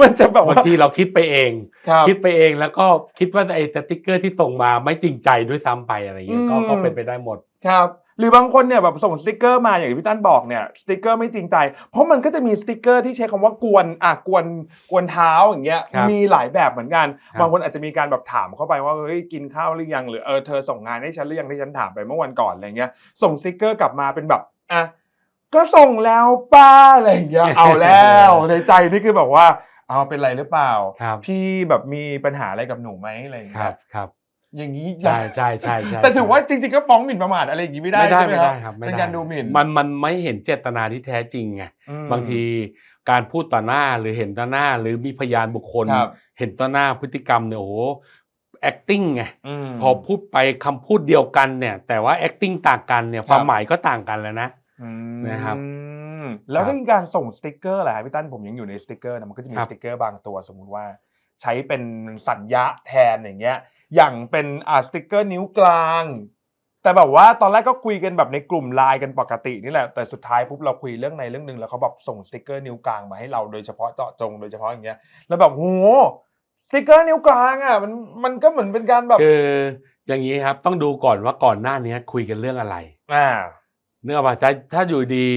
A: มันจะแบบ
B: บาง
A: ว่า
B: ทีเราคิดไปเอง
A: ครับ
B: คิดไปเองแล้วก็คิดว่าไอ้สติกเกอร์ที่ส่งมาไม่จริงใจด้วยซ้ำไปอะไรอย่างเงี้ยก็
A: อืม
B: ก็เป็นไปได้หมด
A: ครับห รือบางคนเนี่ยแบบส่งสติกเกอร์มาอย่างที่พี่ตั้นบอกเนี่ยสติกเกอร์ไม่จริงใจ เพราะมันก็จะมีสติกเกอร์ที่ใช้คำว่ากวนอะกวนกวนเท้าอย่างเงี้ย
B: ครับ
A: มีหลายแบบเหมือนกัน
B: ครับ
A: บางคนอาจจะมีการแบบถามเข้าไปว่าเฮ้ยกินข้าวหรือยังหรือเออเธอส่งงานให้ฉันหรือยังที่ฉันถามไปเมื่อวันก่อนอะไรเงี้ยส่งสติกเกอร์กลับมาเป็นแบบอะก็ส่งแล้วป้าอะไรอย่างเงี้ยเอาแล้วในใจนี่คือแบบว่าเอาเป็นไรหรือเปล่า
B: ครับ
A: พี่แบบมีปัญหาอะไรกับหนูไหมอะไรอย่าง
B: ค
A: เงี้
B: รั
A: ย
B: บครับ
A: อย่างนี้
B: ใช่ใช่ใช่ใช่
A: แต่ถือว่าจริงๆก็ฟ้องหมิ่นประมาทอะไรอย่างนี้ไม่ได้
B: ไม่ได้
A: ใช่ไหม
B: ไม่
A: ครั
B: ได้
A: บ
B: ครับไม่
A: เป็น
B: ได้
A: การดูหมิ่น
B: มันมันไม่เห็นเจตนาที่แท้จริงไง
A: อืม
B: บางทีการพูดต่อหน้าหรือเห็นต่อหน้า หรือมีพยานบุคคล
A: ครับ
B: เห็นต่อหน้าพฤติกรรมเนี่ยโอ้โห acting ไง
A: ม
B: พอพูดไปคำพูดเดียวกันเนี่ย แต่ว่า acting ต่างกันเนี่ย
A: ครับ
B: ความหมายก็ต่างกันแล้วนะ
A: อืม
B: นะครับ
A: แล้ว
B: ครับ
A: ในการส่งสติกเกอร์แหละพี่ตั้นผมยังอยู่ในสติกเกอร์นะมันก็จะมี
B: ครั
A: ส
B: บ
A: ติกเกอร์บางตัวสมมุติว่า ใช้เป็นสัญญาแทนอย่างเงี้ย อย่างเป็นอ่าสติกเกอร์นิ้วกลาง แต่แบบว่าตอนแรกก็คุยกันแบบในกลุ่มไลน์กันปกตินี่แหละแต่สุดท้ายปุ๊บเราคุยเรื่องในเรื่องหนึ่งแล้วเขาแบบส่งสติกเกอร์นิ้วกลางมาให้เราโดยเฉพาะเจาะจงโดยเฉพาะอย่างเงี้ยแล้วแบบโหสติกเกอร์นิ้วกลางอะมันมันก็เหมือนเป็นการแบบ
B: คืออย่างนี้ครับต้องดูก่อนว่าก่อนหน้านี้คุยกันเรื่องอะไร
A: อ่า
B: เนื่องว่าถ้าถ้าอยู่ดี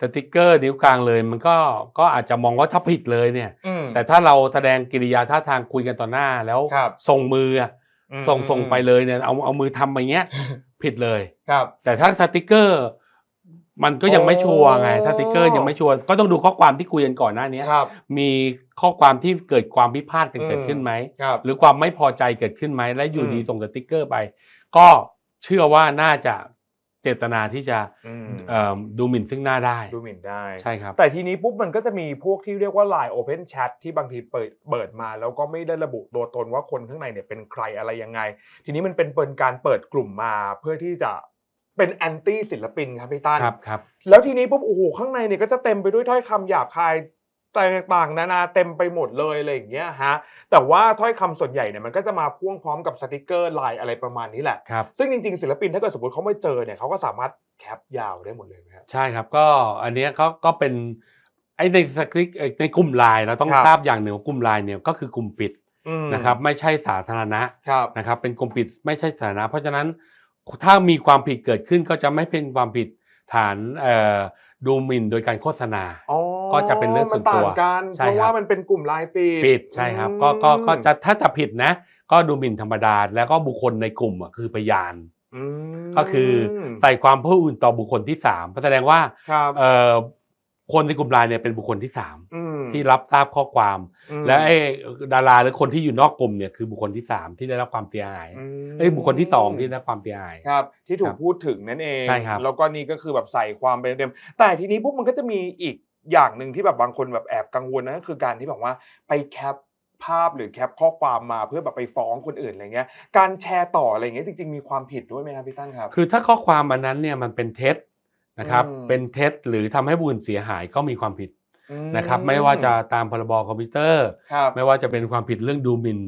B: สติกเกอร์นิ้วกลางเลย มันก็ก็อาจจะมองว่าถ้าผิดเลยเนี่ย
A: อืม
B: แต่ถ้าเราแสดงกิริยาท่าทางคุยกันต่อหน้าแล้ว
A: ครับ
B: ส่งมืออะ
A: อืม
B: ส่ง
A: อืม
B: ส่งไปเลยเนี่ยเอาเอามือทำไปเงี้ย ผิดเลย
A: ครับ
B: แต่ถ้าสติกเกอร์ มันก็ยังไม่ชัวร์ไง
A: โอ้
B: ถ้าสติกเกอร์ยังไม่ชัวร์ก็ต้องดูข้อความที่คุยกันก่อนหน้านี้
A: ครับ
B: มีข้อความที่เกิดความพิพาทกันเกิดขึ้นไหม
A: ครับ
B: หรือความไม่พอใจเกิดขึ้นไหมและอยู่
A: อืม
B: ดีส่งสติกเกอร์ไป ก็เชื่อว่าน่าจะ เจตนาที่จะ
A: อืม
B: เอ่อดูหมิ่นซึ่งหน้าได้
A: ดูหมิ่นได้
B: ใช่ครับ
A: แต่ทีนี้ปุ๊บมันก็จะมีพวกที่เรียกว่า Line Open Chat ที่บางทีเปิดเปิดมา แล้วก็ไม่ได้ระบุตัวตนว่าคนข้างในเนี่ยเป็นใครอะไรยังไง ทีนี้มันเป็นเป็นการเปิดกลุ่มมาเพื่อที่จะเป็นแอนตี้ศิลปินครับพี่ตั้น
B: ครับครับ
A: แล้วทีนี้ปุ๊บโอ้โหข้างในเนี่ยก็จะเต็มไปด้วยถ้อยคำหยาบคาย ต่างๆนานาเต็มไปหมดเลยอะไรอย่างเงี้ยฮะแต่ว่าถ้อยคำส่วนใหญ่เนี่ยมันก็จะมาพ่วงพร้อมกับสติกเกอร์ลายอะไรประมาณนี้แหละ
B: ครับ
A: ซึ่งจริงๆศิลปินถ้าเกิดสมมติเขาไม่เจอเนี่ยเขาก็สามารถแคปยาวได้หมดเลยไหมครับ
B: ใช่ครับก็อันเนี้ยก็ก็เป็นไอ้ในสคริปต์เอ่อในกลุ่มไลน์เราต้อง
A: ครับ
B: ทราบอย่างหนึ่งว่ากลุ่มไลน์เนี่ยก็คือกลุ่มปิด
A: อืม
B: นะครับไม่ใช่สาธารณะ
A: ครับ
B: นะครับเป็นกลุ่มปิดไม่ใช่สาธารณะ เพราะฉะนั้นถ้ามีความผิดเกิดขึ้นก็จะไม่เป็นความผิดฐานเอ่อ ดูหมิ่นโดยการโฆษณา
A: อ๋อ
B: ก็จะเป็นเรื่องส่วนตัว
A: มันต่างกัน
B: ใช่
A: เพราะ
B: ครับ
A: ว่ามันเป็นกลุ่มไลน์ปิด
B: ปิดใช่ครับก็ก็ก็จะถ้าจะผิดนะ ก็ดูหมิ่นธรรมดา แล้วก็บุคคลในกลุ่มอะคือพยาน
A: อืม
B: ก็คือใส่ความผู้อื่นต่อบุคคลที่สามแสดงว่า
A: ครับ
B: เอ่อคนในกลุ่มไลน์เนี่ยเป็นบุคคลที่สาม
A: อืม
B: ที่รับทราบข้อความ
A: อืม
B: และไอ้ดาราหรือคนที่อยู่นอกกลุ่มเนี่ยคือบุคคลที่สามที่ได้รับความเสียหาย
A: อืม
B: เอ้ยบุคคลที่สองที่ได้รับความเสียหาย
A: ครับ ที่ถู
B: ครั
A: ก
B: บ
A: พูดถึงนั่นเอง
B: ใช่ครับ
A: แล้วก็นี่ก็คือแบบใส่ความเป็นเต็มแต่ทีนี้ปุ๊บมันก็จะมีอีกอย่างหนึ่งที่แบบบางคนแบบแอบกังวลนะก็คือการที่แบบว่าไปแคปภาพหรือแคปข้อความมาเพื่อแบบไปฟ้องคนอื่นอะไรเงี้ย การแชร์ต่ออะไรเงี้ยจริงๆมีความผิดด้วยไหมครับพี่ตั้นครับ
B: คือถ้าข้อความอันนั้นเนี่ยมันเป็นเท็จ นะครับ
A: อืม
B: เป็นเท็จหรือทำให้ผู้อื่นเสียหายก็มีความผิด
A: อื
B: นะครับไม่ว่าจะตามพรบคอมพิวเตอร์
A: ครับ
B: ไม่ว่าจะเป็นความผิดเรื่องดูหมิ่น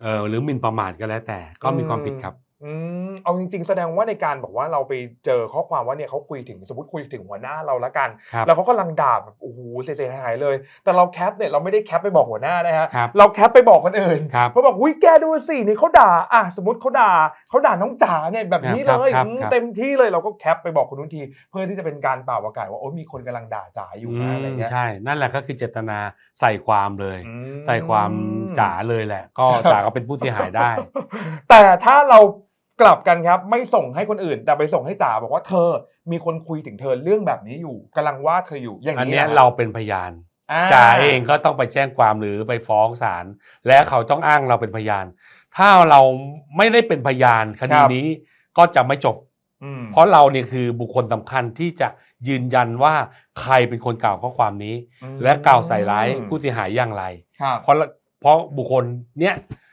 B: เอ่อหรือหมิ่นประมาทก็แล้วแต่ก็มีความผิดครับ
A: อืมเอาจริงๆ แสดงว่าในการบอกว่าเราไปเจอข้อความว่าเนี่ยเขาคุยถึงสมมติคุยถึงหัวหน้าเราละกัน
B: ครับ
A: แล้วเขากำลังด่าแบบโอ้โหเสียหายๆเลย แต่เราแคปเนี่ยเราไม่ได้แคปไปบอกหัวหน้านะฮะ
B: ครับ
A: เราแคปไปบอกคนอื่น
B: ครับ
A: เพราะบอกอุ้ยแกดูสินี่เขาด่าอะสมมติเขาด่าเขาด่าน้องจ๋าเนี่ยแบบนี้
B: ครับ
A: เลย
B: ครับ
A: อืม
B: ครับ
A: เต็มที่เลยเราก็แคปไปบอกคนนู้นที เพื่อที่จะเป็นการเป่าประกาศว่าโอ้มีคนกำลังด่าจ๋าอยู่นะอะไรเงี้ย
B: ใช่ นั่นแหละก็คือเจตนาใส่ความเลย
A: อืม
B: ใส่ความจ๋าเลยแหละ ก็จ๋าก็เป็นผู้เสียหายได้
A: แต่ถ้าเรา กลับกันครับไม่ส่งให้คนอื่น แต่ไปส่งให้จ๋าบอกว่าเธอมีคนคุยถึงเธอเรื่องแบบนี้อยู่กำลังว่าเธออยู่อย่าง
B: อัน
A: นี้
B: เนี้ย
A: นะ
B: เราเป็นพยาน
A: อ่
B: จ่าเองก็ต้องไปแจ้งความหรือไปฟ้องศาลและเขาต้องอ้างเราเป็นพยาน ถ้าเราไม่ได้เป็นพยานคดีนี้ก็จะไม่จบ
A: อืม
B: เพราะเราเนี่ยคือบุคคลสำคัญที่จะยืนยันว่าใครเป็นคนกล่าวข้อความนี้
A: อืม
B: และกล่าวใส่ร้ายผู้เสียหายอย่างไร
A: ครับ
B: เพราะเพราะบุคคลเนี้ย
A: อืม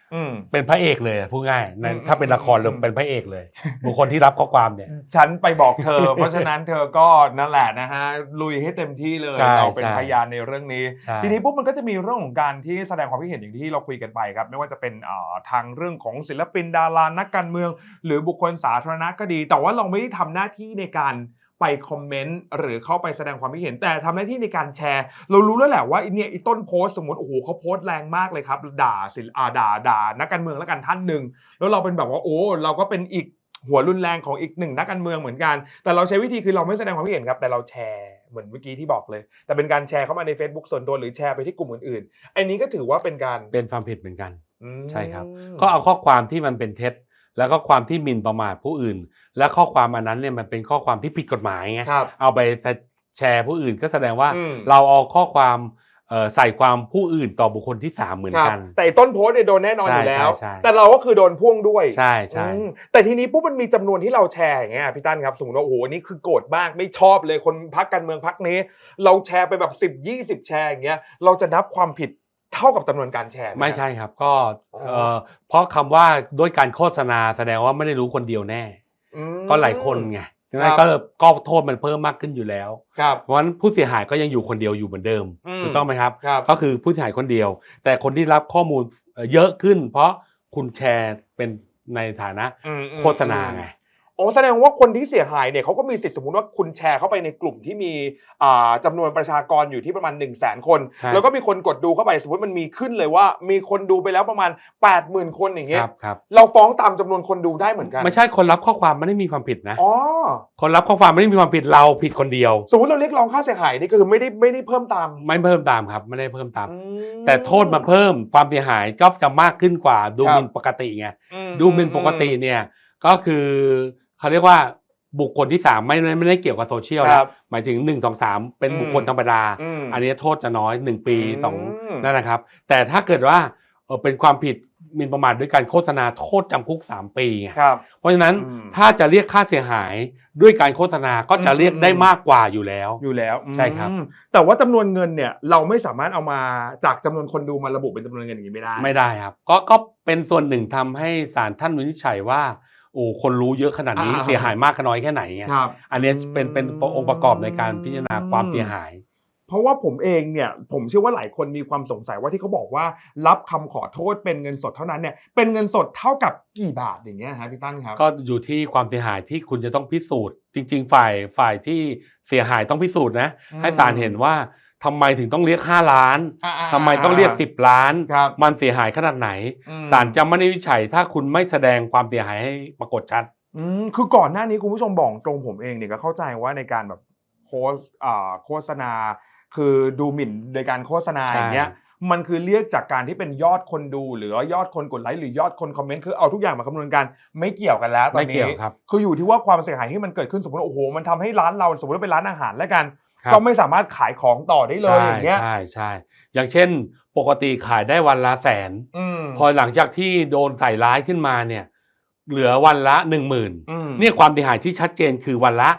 B: เป็นพระเอกเลยอะพูดง่ายใน
A: อืม
B: ถ้าเป็นละคร
A: อืม
B: เราเป็นพระเอกเลยบุคคลที่รับข้อความเนี่ย
A: ฉันไปบอกเธอ เพราะฉะนั้นเธอก็นั่นแหละนะฮะลุยให้เต็มที่เลย
B: ใช่
A: เราเป็น
B: ใช่
A: พยานในเรื่องนี้
B: ใช่
A: ทีนี้ปุ๊บมันก็จะมีเรื่องของการที่แสดงความคิดเห็นอย่างที่เราคุยกันไปครับ ไม่ว่าจะเป็นเอ่อทางเรื่องของศิลปินดารานักการเมือง หรือบุคคลสาธารณะก็ดี แต่ว่าเราไม่ได้ทำหน้าที่ในการ ไปคอมเมนต์หรือเข้าไปแสดงความคิดเห็น แต่ทำหน้าที่ในการแชร์ เรารู้แล้วแหละว่าไอ้เนี่ยไอ้ต้นโพสต์สมมติโอ้โหเขาโพสต์แรงมากเลยครับด่าศิลอ่าด่าด่านักการเมืองแล้วกันท่านหนึ่งแล้วเราเป็นแบบว่าโอ้เราก็เป็นอีกหัวรุนแรงของอีกหนึ่งนักการเมืองเหมือนกัน แต่เราใช้วิธีคือเราไม่แสดงความคิดเห็นครับ แต่เราแชร์เหมือนเมื่อกี้ที่บอกเลย แต่เป็นการแชร์เข้ามาใน Facebook ส่วนตัวหรือแชร์ไปที่กลุ่มอื่นๆ อันนี้ก็ถือว่าเป็นการ
B: เป็นความผิดเหมือนกัน
A: อืม
B: ใช่ครับ ก็เอาข้อความที่มันเป็นเท็จ แล้วก็ความที่หมิ่นประมาทผู้อื่น และข้อความอันนั้นเนี่ยมันเป็นข้อความที่ผิดกฎหมายไง
A: ครับ
B: เอาไปแชร์ผู้อื่นก็แสดงว่า
A: อืม
B: เราเอาข้อความเอ่อใส่ความผู้อื่นต่อบุคคลที่สามเหมือน
A: ครับ
B: กัน
A: แต่ไอ้ต้นโพสต์เนี่ยโดนแน่นอน
B: ใช่
A: อยู่แล้ว
B: ใช่ใช่
A: แต่เราก็คือโดนพ่วงด้วย
B: ใช่ใช่
A: อืมแต่ทีนี้ปุ๊บมันมีจำนวนที่เราแชร์อย่างเงี้ยพี่ตั้นครับสมมติว่าโอ้โหนี่คือโกรธมากไม่ชอบเลยคนพักการเมืองพักนี้ เราแชร์ไปแบบ 10 20 แชร์อย่างเงี้ยเราจะนับความผิด เท่ากับจำนวนการแชร์ห
B: ไม่ใช่ครับ ก็
A: อ๋อ
B: เอ่อเพราะคำว่าด้วยการโฆษณาแสดงว่าไม่ได้รู้คนเดียวแน่
A: อืม
B: ก็หลายคนไงดังนั้
A: ครั
B: น
A: บ
B: ก็ก็โทษมันเพิ่มมากขึ้นอยู่แล้ว
A: ครับ
B: เพราะฉะนั้นผู้เสียหายก็ยังอยู่คนเดียวอยู่เหมือนเดิม
A: อืม
B: ถูกต้องไหมครับ
A: ครับ
B: ก็คือผู้เสียหายคนเดียว แต่คนที่รับข้อมูลเอ่อเยอะขึ้น เพราะคุณแชร์เป็นในฐานะ
A: อืมอืม
B: โฆษณาไง
A: โอ้แสดงว่าคนที่เสียหายเนี่ยเขาก็มีสิทธิ์สมมติว่าคุณแชร์เข้าไปในกลุ่มที่มีอ่าจำนวนประชากรอยู่ที่ประมาณ1นึ่งแสนคน
B: ใช่
A: แล้วก็มีคนกดดูเข้าไปสมมติมันมีขึ้นเลยว่า มีคนดูไปแล้วประมาณ 8 0,000 คนอย่างเงี้
B: ค
A: ย
B: รับครับ
A: เราฟ้องตามจำนวนคนดูได้เหมือนกัน
B: ไม่ใช่คนรับข้อความไม่ได้มีความผิดนะ
A: อ๋อ
B: คนรับข้อความไม่ได้มีความผิดเราผิดคนเดียว
A: สมมติเราเรียกร้องค่าเสียหายนี่คือไม่ได้ไม่ได้เพิ่มตาม
B: ไม่เพิ่มตามครับไม่ได้เพิ่มตาม
A: อืม
B: แต่โทษมาเพิ่มความเสียหายก็จะมากขึ้นกว่าดู
A: ครับ
B: หมิ่นปกติไง
A: อื
B: ดูหมิ่นปกติเนี่ยก็คือ เขาเรียกว่าบุคคลที่สามไม่ไม่ไม่ได้เกี่ยวกับโซเชียล
A: ค
B: นะ
A: รับ
B: หมายถึงหนึ่งสองสามเป็น
A: อืม
B: บุคคลธรรมดา
A: อืม
B: อันนี้โทษจะน้อยหนึ่งปี
A: อืม
B: สองนั่นนะครับ แต่ถ้าเกิดว่าเอ่อเป็นความผิดหมิ่นประมาทด้วยการโฆษณาโทษจำคุกสามปีไง
A: ครับ
B: เพราะฉะนั้น
A: อืม
B: ถ้าจะเรียกค่าเสียหายด้วยการโฆษณาก็จะเรียกได้มากกว่าอยู่แล้ว
A: อยู่แล้ว
B: ใช่ครับ
A: อืมแต่ว่าจำนวนเงินเนี่ย เราไม่สามารถเอามาจากจำนวนคนดูมาระบุเป็นจำนวนเงินอย่างนี้ไม่ได้
B: ไม่ได้ครับ ก็ก็เป็นส่วนหนึ่งทำให้ศาลท่านวินิจฉัยว่า โอ้คนรู้เยอะขนาดนี้
A: อ่า
B: เสียหายมากขน้อยแค่ไหนไง
A: ครับ
B: อันนี้เป็นเป็นองค์ประกอบในการพิจารณาความเสียหาย
A: เพราะว่าผมเองเนี่ยผมเชื่อว่าหลายคนมีความสงสัยว่าที่เขาบอกว่า รับคำขอโทษเป็นเงินสดเท่านั้นเนี่ยเป็นเงินสดเท่ากับกี่บาทอย่างเงี้ยฮะพี่ตั้นครับ
B: ก็อยู่ที่ความเสียหายที่คุณจะต้องพิสูจน์ จริง ๆ ฝ่ายฝ่ายที่เสียหายต้องพิสูจน์นะ
A: อืม
B: ให้ศาลเห็นว่า ทำไมถึงต้องเรียก 5 ล้าน
A: อ่าๆๆ
B: ทำไมต้องเรียก 10 ล้าน
A: ครับ
B: มันเสียหายขนาดไหน
A: อืม
B: ศาลจะไม่ได้วินิจฉัยถ้าคุณไม่แสดงความเสียหายให้ปรากฏชัด
A: อืมคือก่อนหน้านี้คุณผู้ชมบอกตรงผมเองเนี่ยก็เข้าใจว่าในการแบบโพสต์อ่าโฆษณา คือดูหมิ่นโดยการโฆษณา
B: ใช่
A: อย่างเงี้ยมันคือเรียกจากการที่เป็นยอดคนดู หรือว่ายอดคนกดไลค์หรือยอดคนคอมเมนต์คือเอาทุกอย่างมาคำนวณกันไม่เกี่ยวกันแล้วตอน
B: ไม่เกี่
A: นี้
B: ยวครับ
A: คืออยู่ที่ว่าความเสียหายที่มันเกิดขึ้นสมมติว่าโอ้โหมันทำให้ร้านเราสมมติว่าเป็นร้านอาหารแล้วกัน
B: ครับ
A: ก็ไม่สามารถขายของต่อได้เลย
B: ใช่
A: อย่างเงี้ย
B: ใช่ใช่อย่างเช่น ปกติขายได้วันละแสน
A: อืม
B: พอหลังจากที่โดนใส่ร้ายขึ้นมาเนี่ย เหลือวันละหนึ่งหมื่น
A: อืม
B: เนี่ยความเสียหายที่ชัดเจนคือวันละ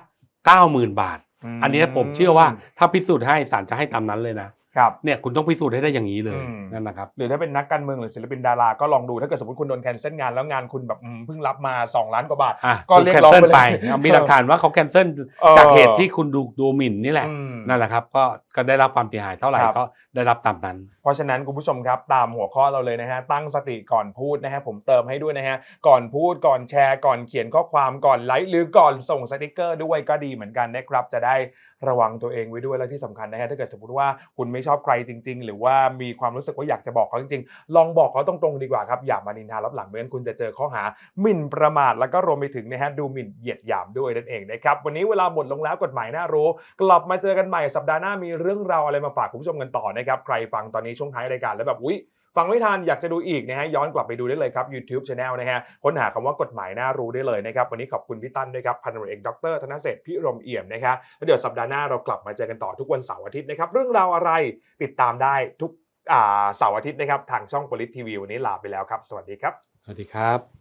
B: เก้าหมื่นบาท
A: ม
B: อันนี้ผมเชื่อว่าถ้าพิสูจน์ให้ศาลจะให้ตามนั้นเลยนะ ครับเนี่ยคุณต้องพิสูจน์ให้ได้อย่างนี้เลย
A: อืม
B: นั่นนะครับ
A: หรือถ้าเป็นนักการเมืองหรือศิลปินดาราก็ลองดูถ้าเกิดสมมติคุณโดนแคนเซิลงานแล้วงานคุณแบบอืมเพิ่งรับมา 2 ล้านกว่าบาท
B: อะ
A: ก็
B: คุณ
A: เรียก
B: แคน
A: ร้อง
B: เซิล
A: ไป
B: ไป
A: เลย
B: เอามีหลักฐานว่าเขาแคนเซิล
A: เออ
B: จากเหตุที่คุณดูดูหมิ่นนี่แหละ
A: อืม
B: นั่นแหละครับก็ก็ได้รับความเสียหายเท่าไหร่
A: ครับ
B: ก็ได้รับตามนั้น
A: เพราะฉะนั้นคุณผู้ชมครับตามหัวข้อเราเลยนะฮะตั้งสติก่อนพูดนะฮะผมเติมให้ด้วยนะฮะก่อนพูดก่อนแชร์ก่อนเขียนข้อความก่อนไลค์หรือก่อนส่งสติกเกอร์ด้วยก็ดีเหมือนกันนะครับจะได้ ระวังตัวเองไว้ด้วยและที่สำคัญนะฮะถ้าเกิดสมมติว่าคุณไม่ชอบใครจริง ๆ หรือว่ามีความรู้สึกว่าอยากจะบอกเขาจริงๆ ลองบอกเขาตรงๆดีกว่าครับอย่ามานินทารับหลังไม่งั้นคุณจะเจอข้อหาหมิ่นประมาทแล้วก็รวมไปถึงนะฮะดูหมิ่นเหยียดหยามด้วยนั่นเองนะครับวันนี้เวลาหมดลงแล้วกฎหมายน่ารู้ กลับมาเจอกันใหม่สัปดาห์หน้ามีเรื่องราวอะไรมาฝากคุณผู้ชมกันต่อนะครับใครฟังตอนนี้ช่วงท้ายรายการแล้วแบบอุ๊ย ฟังไม่ทันอยากจะดูอีกนะฮะย้อนกลับไปดูได้เลยครับ YouTube Channel นะฮะค้นหาคำว่ากฎหมายน่ารู้ได้เลยนะครับวันนี้ขอบคุณพี่ตั้นด้วยครับพันธุ์เอกดรธนเศรษฐ์พิรมเอี่ยมนะครับแล้วเดี๋ยวสัปดาห์หน้าเรากลับมาเจอกันต่อทุกวันเสาร์อาทิตย์นะครับเรื่องราวอะไรติดตามได้ทุกอ่าเสาร์อาทิตย์นะครับทางช่อง Polit TV วันนี้ลาไปแล้วครับ สวัสดีครับ
B: สวัสดีครับ